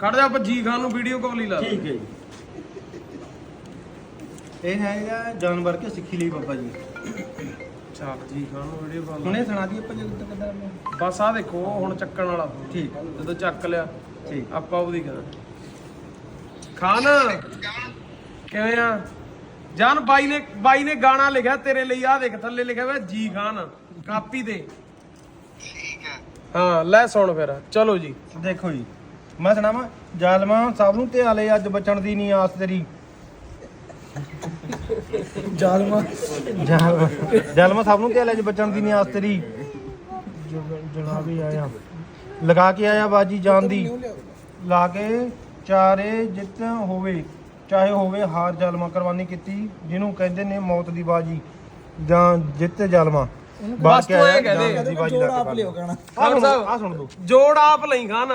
ਖੜ ਜਾ ਆਪਾਂ ਜੀ ਖਾਨ ਨੂੰ ਵੀਡੀਓ ਕਾਲ ਹੀ ਲਾ ਠੀਕ ਹੈ ਜੀ। ਇਹ ਹੈਗਾ ਜਾਨਵਰ ਕੇ ਸਿੱਖੀ ਲਈ ਬਾਬਾ ਜੀ। ਚੱਲ ਜੀ ਖਾਨ ਨੂੰ ਵੀਡੀਓ ਕਾਲ ਹੁਣੇ ਸੁਣਾ ਦਈਏ ਆਪਾਂ ਜਦੋਂ ਤੱਕ ਦਾ ਬਸ ਆ ਦੇਖੋ ਹੁਣ ਚੱਕਣ ਵਾਲਾ। ਠੀਕ। ਜਦੋਂ ਚੱਕ ਲਿਆ ਠੀਕ। ਆਪਾਂ ਉਹਦੀ ਕਰਾਂ ਖਾਨ ਕਿਵੇਂ ਆ? ਜਾਨ ਬਾਈ ਨੇ ਬਾਈ ਨੇ ਗਾਣਾ ਲਿਖਿਆ ਤੇਰੇ ਲਈ ਆ ਦੇਖ ਥੱਲੇ ਲਿਖਿਆ ਹੋਇਆ ਜੀ ਖਾਨ ਕਾਪੀ ਤੇ ਠੀਕ ਹੈ। ਹਾਂ ਲੈ ਸੁਣ ਫਿਰ। ਚਲੋ ਜੀ। ਦੇਖੋ ਜੀ। ਮੈਂ ਸੁਣਾਵਾਂ ਜ਼ਾਲਮਾਂ ਸਭ ਨੂੰ ਧਿਆਲੇ ਅੱਜ ਬਚਣ ਦੀ ਨਹੀਂ ਆਸ ਤੇਰੀ। ਜਾਲਮਾ। ਜ਼ਾਲਮਾਂ ਜ਼ਾਲਮਾਂ ਸਭ ਨੂੰ ਧਿਆਲੇ ਅੱਜ ਬਚਣ ਦੀ ਨਹੀਂ ਆਸ ਤੇਰੀ। ਜਨਾਬ ਹੀ ਆਇਆ। ਲਗਾ ਕੇ ਆਇਆ ਬਾਜੀ ਜਾਨ ਦੀ। ਲਾ ਕੇ ਚਾਰੇ ਜਿੱਤ ਹੋਵੇ ਚਾਹੇ ਹੋਵੇ ਹਾਰ ਜ਼ਾਲਮਾਂ ਕੁਰਬਾਨੀ ਕੀਤੀ ਜਿਹਨੂੰ ਕਹਿੰਦੇ ਨੇ ਮੌਤ ਦੀ ਬਾਜੀ। ਜਾਂ ਜਿੱਤ ਜ਼ਾਲਮਾਂ। ਬਸ ਤੂੰ ਇਹ ਕਹਿ ਦੇ। ਜੋੜ ਆਪ ਲਿਓ ਗਾਣਾ ਆ ਸੁਣ ਸਾਹਿਬ। ਆ ਸੁਣ ਦੋ ਜੋੜ ਆਪ ਲਈ ਖਾਨ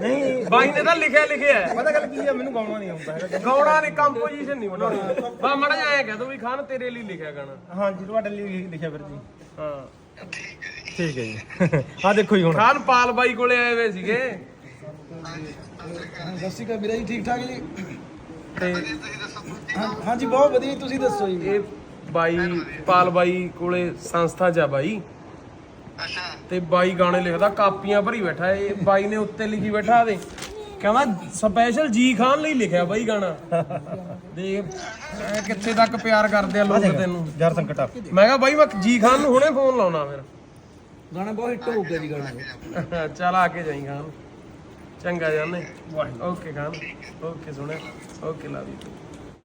ਨਹੀਂ। ਬਾਈ ਨੇ ਤਾਂ ਲਿਖਿਆ ਲਿਖਿਆ ਹੈ। ਪਤਾ ਗੱਲ ਕੀ ਹੈ ਮੈਨੂੰ ਗਾਉਣਾ ਨਹੀਂ ਆਉਂਦਾ ਹੈਗਾ। ਗਾਉਣਾ ਨਹੀਂ ਕੰਪੋਜੀਸ਼ਨ ਨਹੀਂ ਬਣਾਉਣੀ। ਬਾ ਮੜਾ ਜਾਇਆ ਕਹਿ ਦੋ ਵੀ ਖਾਨ ਤੇਰੇ ਲਈ ਲਿਖਿਆ ਗਾਣਾ। ਹਾਂਜੀ ਤੁਹਾਡੇ ਲਈ ਲਿਖਿਆ ਫਿਰ ਜੀ। ਹਾਂ। ਠੀਕ ਹੈ ਜੀ। ਆ ਦੇਖੋ ਜੀ ਹੁਣ। ਖਾਨ ਪਾਲ ਬਾਈ ਕੋਲੇ ਆਏ ਹੋਏ ਸੀਗੇ। ਸਤਿ ਸ਼੍ਰੀ ਅਕਾਲ ਵੀਰੇ ਜੀ ਠੀਕ ਠਾਕ ਜੀ? ਤੇ ਹਾਂ- ਹਾਂਜੀ ਬਹੁਤ ਵਧੀਆ ਜੀ, ਤੁਸੀਂ ਦੱਸੋ ਜੀ। ਇਹ ਬਾਈ ਪਾਲ ਬਾਈ ਕੋਲੇ ਸੰਸਥਾ ਚ ਆ ਬਾਈ। ਅੱਛਾ। ਤੇ ਬਾਈ ਗਾਣੇ ਲਿਖਦਾ ਕਾਪੀਆਂ ਭਰੀ ਬੈਠਾ ਇਹ ਬਾਈ ਨੇ ਉੱਤੇ ਲਿਖੀ ਬੈਠਾ ਦੇ। ਕਹਿੰਦਾ ਸਪੈਸ਼ਲ ਜੀ ਖਾਨ ਲਈ ਲਿਖਿਆ ਬਾਈ ਗਾਣਾ। ਦੇਖ ਮੈਂ ਕਿੱਥੇ ਤੱਕ ਪਿਆਰ ਕਰਦੇ ਆ ਲੋਕ ਤੈਨੂੰ। ਜਰ ਸੰਕਟਾ ਮੈਂ ਕਿਹਾ ਬਾਈ ਮੈਂ ਜੀ ਖਾਨ ਨੂੰ ਹੁਣੇ ਫੋਨ ਲਾਉਣਾ ਫਿਰ। ਗਾਣਾ ਬਹੁਤ ਹਿੱਟ ਹੋ ਗਿਆ ਜੀ ਗਾਣਾ। ਚੱਲ ਆ ਕੇ ਜਾਈ ਖਾਨ। ਚੰਗਾ ਜਾਨੇ ਓਕੇ ਖਾਨ। ਓਕੇ ਸੁਣਿਆ। Okay love you